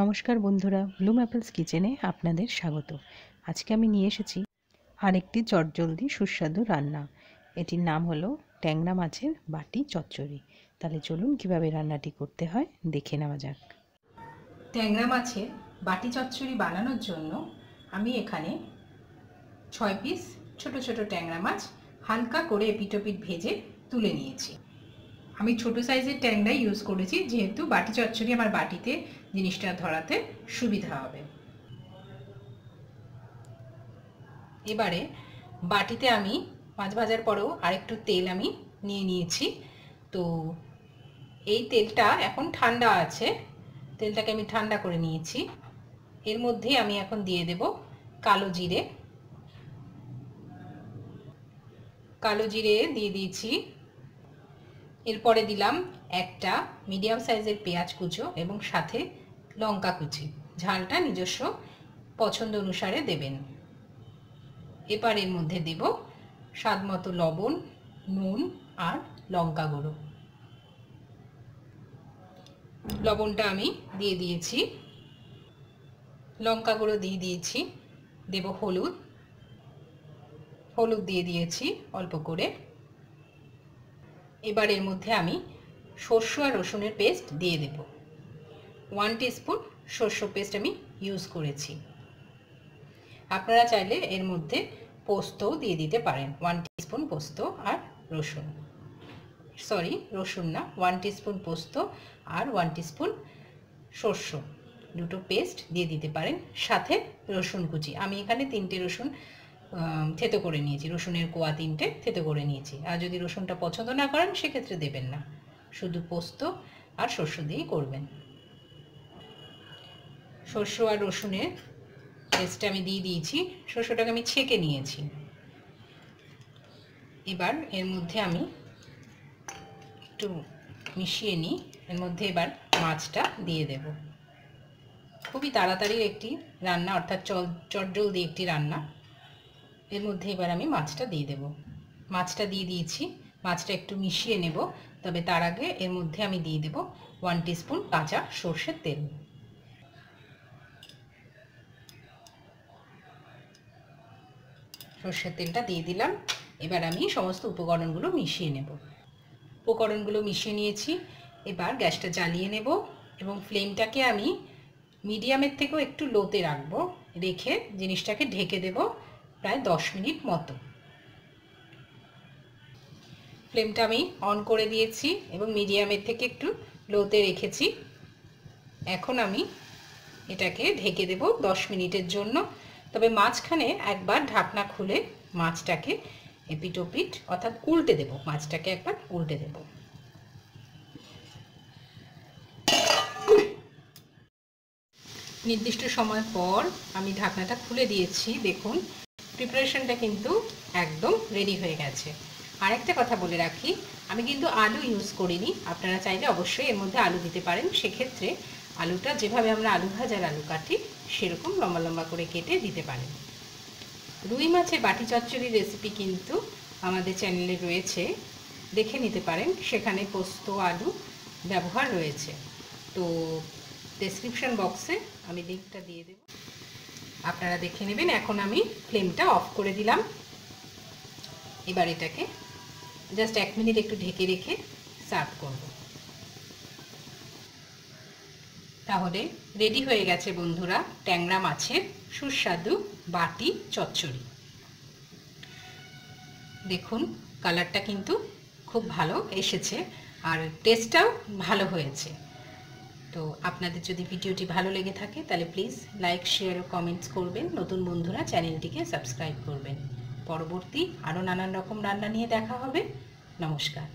নমস্কার বন্ধুরা, Bloom apples কিচেনে আপনাদের স্বাগত। আজকে আমি নিয়ে এসেছি আরেকটি চটজলদি সুস্বাদু রান্না। এটির নাম হলো ট্যাংরা মাছের বাটি চচ্চড়ি। তাহলে চলুন কীভাবে রান্নাটি করতে হয়, দেখে নেওয়া যাক। ট্যাংরা মাছের বাটি চচ্চড়ি বানানোর জন্য আমি এখানে ছয় পিস ছোট ছোট ট্যাংরা মাছ হালকা করে এপিটোপিট ভেজে তুলে নিয়েছি। আমি ছোট সাইজের ট্যাংরাই ইউজ করেছি, যেহেতু বাটি চচ্চড়ি আমার বাটিতে জিনিসটা ধরাতে সুবিধা হবে। এবারে বাটিতে আমি মাছ ভাজার পরেও আরেকটু তেল আমি নিয়ে নিয়েছি। তো এই তেলটা এখন ঠান্ডা আছে, তেলটাকে আমি ঠান্ডা করে নিয়েছি। এর মধ্যে আমি এখন দিয়ে দেব কালো জিরে। কালো জিরে দিয়ে দিয়েছি এরপরে দিলাম একটা মিডিয়াম সাইজের পেঁয়াজ কুচো এবং সাথে লঙ্কা কুচি। ঝালটা নিজস্ব পছন্দ অনুসারে দেবেন। এবার এর মধ্যে দেব স্বাদ মতো লবণ, নুন আর লঙ্কা গুঁড়ো। লবণটা আমি দিয়ে দিয়েছি। লঙ্কা গুঁড়ো দিয়ে দিয়েছি। দেব হলুদ। হলুদ দিয়ে দিয়েছি অল্প করে। এবার এর মধ্যে আমি শস্য আর রসুনের পেস্ট দিয়ে দেব। ওয়ান টিস্পুন শস্য পেস্ট আমি ইউজ করেছি। আপনারা চাইলে এর মধ্যে পোস্তও দিয়ে দিতে পারেন। ওয়ান টিস্পুন পোস্ত আর রসুন। সরি রসুন না। ওয়ান টিস্পুন পোস্ত আর ওয়ান টিস্পুন শস্য দুটো পেস্ট দিয়ে দিতে পারেন। সাথে রসুন কুচি। আমি এখানে তিনটে রসুন থেতো করে নিয়েছি। রসুনের কোয়া তিনটে থেতো করে নিয়েছি। আর যদি রসুনটা পছন্দ না করেন, সেক্ষেত্রে দেবেন না। শুধু পোস্ত আর শস্য দিয়েই করবেন। শস্য আর রসুনের পেস্টটা আমি দিয়ে দিয়েছি। শস্যটাকে আমি ছেঁকে নিয়েছি। এবার এর মধ্যে আমি একটু মিশিয়ে নিই। এর মধ্যে এবার মাছটা দিয়ে দেব। খুবই তাড়াতাড়ির একটি রান্না, অর্থাৎ চল, চটজলদি একটি রান্না। এর মধ্যে এবার আমি মাছটা দিয়ে দেব। মাছটা দিয়ে দিয়েছি। মাছটা একটু মিশিয়ে নেব। তবে তার আগে এর মধ্যে আমি দিয়ে দেব ওয়ান টিস্পুন কাঁচা সর্ষের তেল। সর্ষের তেলটা দিয়ে দিলাম। এবার আমি সমস্ত উপকরণগুলো মিশিয়ে নেব। উপকরণগুলো মিশিয়ে নিয়েছি। এবার গ্যাসটা জ্বালিয়ে নেব এবং ফ্লেমটাকে আমি মিডিয়ামের থেকেও একটু লোতে রাখব। রেখে জিনিসটাকে ঢেকে দেব। প্রায় দশ মিনিট মতো। ফ্লেমটা আমি অন করে দিয়েছি এবং মিডিয়ামের থেকে একটু লোতে রেখেছি। এখন আমি এটাকে ঢেকে দেব দশ মিনিটের জন্য। তবে মাঝখানে একবার ঢাকনা খুলে মাছটাকে এপিটোপিট অর্থাৎ উল্টে দেব। মাছটাকে একবার উল্টে দেব। নির্দিষ্ট সময় পর আমি ঢাকনাটা খুলে দিয়েছি। দেখুন প্রিপারেশনটা কিন্তু একদম রেডি হয়ে গেছে। আরেকটা কথা বলে রাখি, আমি কিন্তু আলু ইউজ করিনি। আপনারা চাইলে অবশ্যই এর মধ্যে আলু দিতে পারেন। সেক্ষেত্রে আলুটা যেভাবে আমরা আলু ভাজার আলু কাটি, সেরকম লম্বা লম্বা করে কেটে দিতে পারেন। রুই মাছের বাটি চচ্চড়ি রেসিপি কিন্তু আমাদের চ্যানেলে রয়েছে। দেখে নিতে পারেন, সেখানে পোস্ত, আলু ব্যবহার রয়েছে। তো ডেসক্রিপশন বক্সে আমি লিঙ্কটা দিয়ে দেব। আপনারা দেখে নেবেন, এখন আমি ফ্লেমটা অফ করে দিলাম। এবার এটাকে জাস্ট এক মিনিট একটু ঢেকে রেখে সার্ভ করব। তাহলে রেডি হয়ে গেছে বন্ধুরা, ট্যাংরা মাছের সুস্বাদু বাটি চচ্চড়ি। দেখুন কালারটা কিন্তু খুব ভালো এসেছে, আর টেস্টটাও ভালো হয়েছে। তো আপনাদের যদি ভিডিওটি ভালো লেগে থাকে, তাহলে প্লিজ লাইক শেয়ার ও কমেন্টস করবেন। নতুন বন্ধুরা চ্যানেলটিকে সাবস্ক্রাইব করবেন। পরবর্তী আরও নানান রকম রান্না নিয়ে দেখা হবে। নমস্কার।